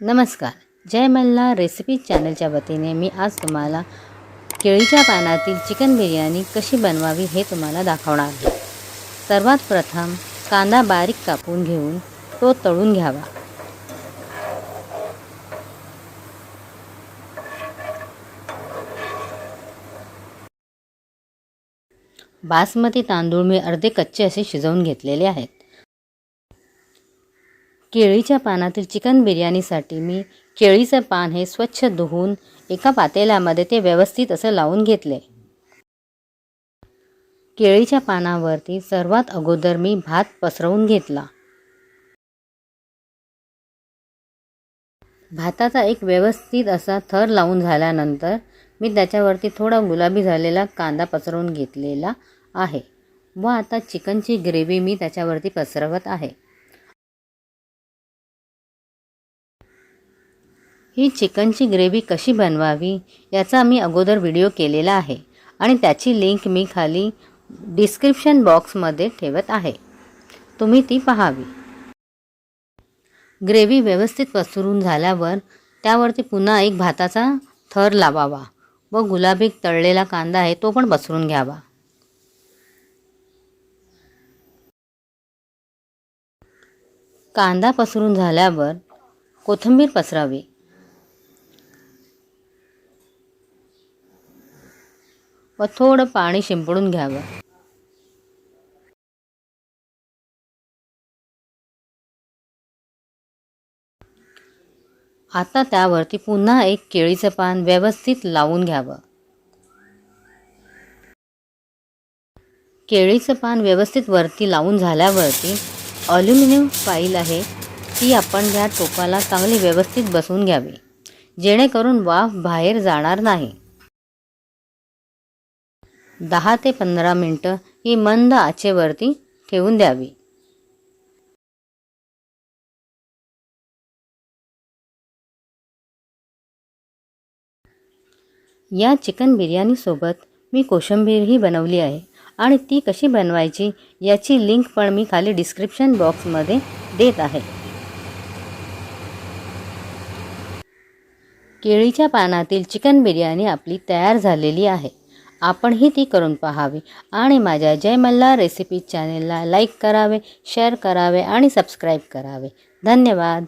नमस्कार. जय मल्ला रेसिपी चॅनलच्या वतीने मी आज तुम्हाला केळीच्या पानातील चिकन बिर्याणी कशी बनवावी हे तुम्हाला दाखवणार आहे. सर्वात प्रथम कांदा बारीक कापून घेऊन तो तळून घ्यावा. बासमती तांदूळ मी अर्धे कच्चे असे शिजवून घेतलेले आहेत. केळीच्या पानातील चिकन बिर्याणीसाठी मी केळीचं पान हे स्वच्छ धुवून एका पातेल्यामध्ये ते व्यवस्थित असं लावून घेतले. केळीच्या पानावरती सर्वात अगोदर मी भात पसरवून घेतला. भाताचा एक व्यवस्थित असा थर लावून झाल्यानंतर मी त्याच्यावरती थोडा गुलाबी झालेला कांदा पसरवून घेतलेला आहे व आता चिकनची ग्रेव्ही मी त्याच्यावरती पसरवत आहे. ही चिकनची ग्रेव्ही कशी बनवावी याचा मी अगोदर व्हिडिओ केलेला आहे आणि त्याची लिंक मी खाली डिस्क्रिप्शन बॉक्समध्ये ठेवत आहे. तुम्ही ती पाहावी. ग्रेव्ही व्यवस्थित पसरून झाल्यावर त्यावरती पुन्हा एक भाताचा थर लावावा व गुलाबी तळलेला कांदा आहे तो पण पसरून घ्यावा. कांदा पसरून झाल्यावर कोथिंबीर पसरावी. व थोडं पाणी शिंपडून घ्यावं. आता त्यावरती पुन्हा एक केळीचं पान व्यवस्थित लावून घ्यावं. केळीचं पान व्यवस्थित वरती लावून झाल्यावरती अल्युमिनियम फाईल आहे ती आपण या टोपाला चांगली व्यवस्थित बसवून घ्यावी. जेणेकरून वाफ बाहेर जाणार नाही. दहा ते पंधरा मिनटं ही मंद आचेवरती ठेवून द्यावी. या चिकन बिर्याणीसोबत मी कोशिंबीरही बनवली आहे आणि ती कशी बनवायची याची लिंक पण मी खाली डिस्क्रिप्शन बॉक्समध्ये देत आहे. केळीच्या पानातील चिकन बिर्याणी आपली तयार झालेली आहे. आपणही ती करून पाहावी. आणि माझ्या जय मल्हार रेसिपी चॅनेलला लाईक करावे शेअर करावे आणि सबस्क्राईब करावे. धन्यवाद.